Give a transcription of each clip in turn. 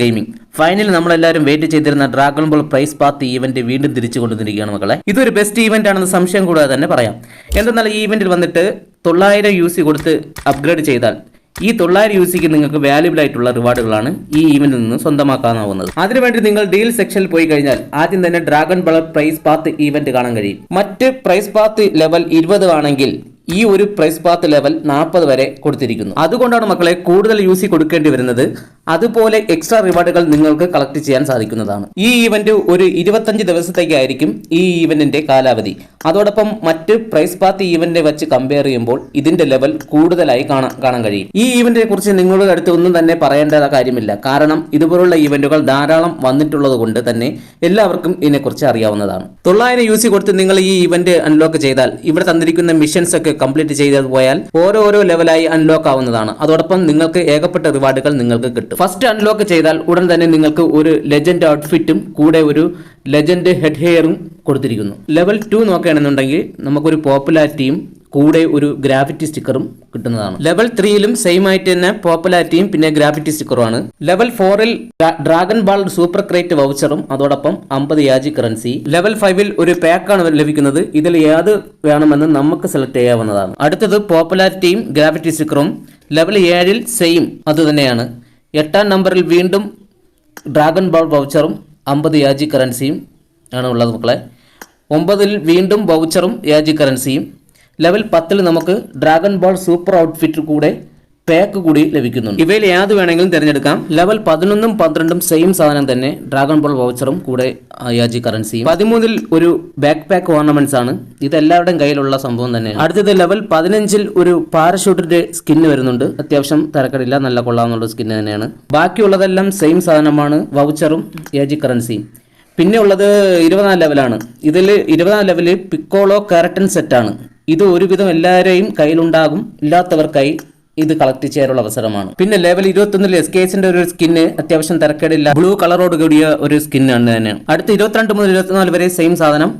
Gaming. Final നമ്മളെല്ലാവരും wait ചെയ്തിരുന്ന Dragon Ball prize path event വീണ്ടും തിരിച്ചു കൊണ്ടുവന്നിരിക്കുകയാണ് മക്കളെ. ഇതൊരു ബെസ്റ്റ് ഈവന്റ് ആണെന്ന് സംശയം കൂടാതെ തന്നെ പറയാം. എന്തെന്നാൽ ഈ ഇവന്റിൽ വന്നിട്ട് തൊള്ളായിരം യു സി കൊടുത്ത് അപ്ഗ്രേഡ് ചെയ്താൽ ഈ തൊള്ളായിരം യു സിക്ക് നിങ്ങൾക്ക് വാല്യുബിൾ ആയിട്ടുള്ള റിവാർഡുകളാണ് ഈ ഈവന്റിൽ നിന്ന് സ്വന്തമാക്കാനാവുന്നത്. അതിനുവേണ്ടി നിങ്ങൾ ഡീൽ സെക്ഷനിൽ പോയി കഴിഞ്ഞാൽ ആദ്യം തന്നെ dragon ball prize path event കാണാൻ കഴിയും. മറ്റ് പ്രൈസ് പാത്ത് ലെവൽ ഇരുപത് ആണെങ്കിൽ ഈ ഒരു പ്രൈസ് പാത്ത് ലെവൽ നാൽപ്പത് വരെ കൊടുത്തിരിക്കുന്നു. അതുകൊണ്ടാണ് മക്കളെ കൂടുതൽ യൂസി കൊടുക്കേണ്ടി വരുന്നത്. അതുപോലെ എക്സ്ട്രാ റിവാർഡുകൾ നിങ്ങൾക്ക് കളക്ട് ചെയ്യാൻ സാധിക്കുന്നതാണ്. ഈ ഈവന്റ് ഒരു ഇരുപത്തഞ്ച് ദിവസത്തേക്കായിരിക്കും ഈ ഈവന്റിന്റെ കാലാവധി. അതോടൊപ്പം മറ്റ് പ്രൈസ് പാത്ത് ഈവന്റിനെ വെച്ച് കമ്പയർ ചെയ്യുമ്പോൾ ഇതിന്റെ ലെവൽ കൂടുതലായി കാണാൻ കാണാൻ കഴിയും. ഈ ഈവന്റിനെ കുറിച്ച് നിങ്ങളുടെ അടുത്ത് ഒന്നും തന്നെ പറയേണ്ട കാര്യമില്ല. കാരണം ഇതുപോലുള്ള ഈവന്റുകൾ ധാരാളം വന്നിട്ടുള്ളത് കൊണ്ട് തന്നെ എല്ലാവർക്കും ഇതിനെക്കുറിച്ച് അറിയാവുന്നതാണ്. തൊള്ളായിരം യു സി കൊടുത്ത് നിങ്ങൾ ഈ ഈവന്റ് അൺലോക്ക് ചെയ്താൽ ഇവിടെ തന്നിരിക്കുന്ന മിഷൻസ് ഒക്കെ കംപ്ലീറ്റ് ചെയ്തത് പോയാൽ ഓരോരോ ലെവലായി അൺലോക്ക് ആവുന്നതാണ്. അതോടൊപ്പം നിങ്ങൾക്ക് ഏകപ്പെട്ട റിവാർഡുകൾ നിങ്ങൾക്ക് കിട്ടും. ഫസ്റ്റ് അൺലോക്ക് ചെയ്താൽ ഉടൻ തന്നെ നിങ്ങൾക്ക് ഒരു ലെജൻഡ് ഔട്ട്ഫിറ്റും കൂടെ ഒരു ലെജൻഡ് ഹെഡ് ഹെയറും കൊടുത്തിരിക്കുന്നു. ലെവൽ ടു നോക്കുകയാണെന്നുണ്ടെങ്കിൽ നമുക്കൊരു പോപ്പുലാരിറ്റിയും കൂടെ ഒരു ഗ്രാഫിറ്റി സ്റ്റിക്കറും കിട്ടുന്നതാണ്. ലെവൽ ത്രീയിലും സെയിം ആയിട്ട് തന്നെ പോപ്പുലാരിറ്റിയും പിന്നെ ഗ്രാഫിറ്റി സ്റ്റിക്കറുമാണ് ലെവൽ ഫോറിൽ ഡ്രാഗൺ ബാൾ സൂപ്പർ ക്രേറ്റ് വൗച്ചറും അതോടൊപ്പം അമ്പത് യാജി കറൻസി ലെവൽ ഫൈവിൽ ഒരു പാക്കാണ് ലഭിക്കുന്നത്. ഇതിൽ ഏത് വേണമെന്ന് നമുക്ക് സെലക്ട് ചെയ്യാവുന്നതാണ്. അടുത്തത് പോപ്പുലാരിറ്റിയും ഗ്രാഫിറ്റി സ്റ്റിക്കറും ലെവൽ ഏഴിൽ സെയിം അതുതന്നെയാണ് എട്ടാം നമ്പറിൽ വീണ്ടും ഡ്രാഗൺ ബോൾ വൗച്ചറും അമ്പത് യാജി കറൻസിയും ആണ് ഉള്ളത് മക്കളെ. ഒമ്പതിൽ വീണ്ടും വൗച്ചറും യാജി കറൻസിയും ലെവൽ പത്തിൽ നമുക്ക് ഡ്രാഗൺ ബോൾ സൂപ്പർ ഔട്ട്ഫിറ്റ് കൂടെ പാക്ക് കൂടി ലഭിക്കുന്നുണ്ട്. ഇവയിൽ ഏത് വേണമെങ്കിലും തിരഞ്ഞെടുക്കാം. ലെവൽ പതിനൊന്നും പന്ത്രണ്ടും സെയിം സാധനം തന്നെ ഡ്രാഗൺ ബോൾ വൗച്ചറും കൂടെ യാജി കറൻസിയും പതിമൂന്നിൽ ഒരു ബാക്ക് പാക്ക് ഓർണമെന്റ്സ് ആണ്. ഇത് എല്ലാവരുടെയും കയ്യിലുള്ള സംഭവം തന്നെ അടുത്തത് ലെവൽ പതിനഞ്ചിൽ ഒരു പാരഷൂട്ടിന്റെ സ്കിന്ന് വരുന്നുണ്ട്. അത്യാവശ്യം തിരക്കടില്ല നല്ല കൊള്ളാവുന്ന സ്കിന്ന് തന്നെയാണ്. ബാക്കിയുള്ളതെല്ലാം സെയിം സാധനമാണ് വൗച്ചറും യാജി കറൻസിയും പിന്നെ ഉള്ളത് ഇരുപതാം ലെവലാണ് ഇതിൽ ഇരുപതാം ലെവൽ പിക്കോളോ കാരറ്റൻ സെറ്റാണ് ഇത് ഒരുവിധം എല്ലാവരെയും കയ്യിലുണ്ടാകും ഇല്ലാത്തവർക്കായി ഇത് കളക്ട് ചെയ്യാനുള്ള അവസരമാണ്. പിന്നെ ലെവൽ ഇരുപത്തൊന്നിൽ എസ് കെ എസിന്റെ ഒരു സ്കിന്ന് അത്യാവശ്യം തിരക്കേടില്ല. ബ്ലൂ കളറോട് കൂടിയ ഒരു സ്കിന്നാണ് തന്നെ. അടുത്ത ഇരുപത്തിരണ്ട് മുതൽ ഇരുപത്തിനാല് വരെ സെയിം സാധനം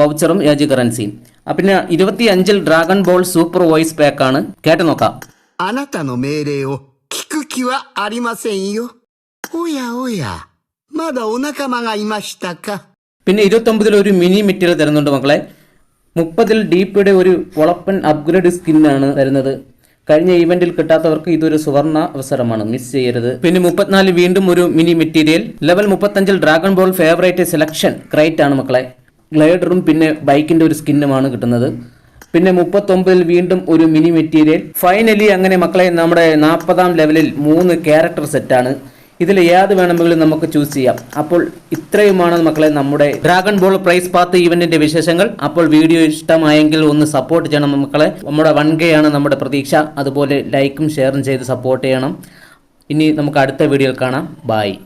വൗച്ചറും യാജി കറൻസിയും പിന്നെ ഇരുപത്തി അഞ്ചിൽ dragon ball super voice pack ആണ്. കേട്ട് നോക്കാം. പിന്നെ ഇരുപത്തി ഒമ്പതിൽ ഒരു മിനി മെറ്റീരിയൽ തരുന്നുണ്ട് മക്കളെ. മുപ്പതിൽ ഡീപ്പിയുടെ ഒരു വളപ്പൻ അപ്ഗ്രേഡ് സ്കിന്നാണ് തരുന്നത്. കഴിഞ്ഞ ഇവന്റിൽ കിട്ടാത്തവർക്ക് ഇതൊരു സുവർണ അവസരമാണ്. മിസ് ചെയ്യരുത്. പിന്നെ മുപ്പത്തിനാല് വീണ്ടും ഒരു mini material level മുപ്പത്തഞ്ചിൽ dragon ball favourite selection crate ആണ് മക്കളെ. ഗ്ലൈഡറും പിന്നെ ബൈക്കിന്റെ ഒരു സ്കിന്നുമാണ് കിട്ടുന്നത്. പിന്നെ മുപ്പത്തൊമ്പതിൽ വീണ്ടും ഒരു മിനി മെറ്റീരിയൽ ഫൈനലി അങ്ങനെ മക്കളെ നമ്മുടെ നാൽപ്പതാം ലെവലിൽ മൂന്ന് ക്യാരക്ടർ സെറ്റാണ് ഇതിൽ ഏത് വേണമെങ്കിലും നമുക്ക് ചൂസ് ചെയ്യാം. അപ്പോൾ ഇത്രയുമാണ് മക്കളെ നമ്മുടെ ഡ്രാഗൺ ബോൾ പ്രൈസ് പാത്ത് ഇവന്റിന്റെ വിശേഷങ്ങൾ. അപ്പോൾ വീഡിയോ ഇഷ്ടമായെങ്കിൽ ഒന്ന് സപ്പോർട്ട് ചെയ്യണം മക്കളെ. നമ്മുടെ വൺ കെ ആണ് നമ്മുടെ പ്രതീക്ഷ. അതുപോലെ ലൈക്കും ഷെയറും ചെയ്ത് സപ്പോർട്ട് ചെയ്യണം. ഇനി നമുക്ക് അടുത്ത വീഡിയോയിൽ കാണാം. ബായ്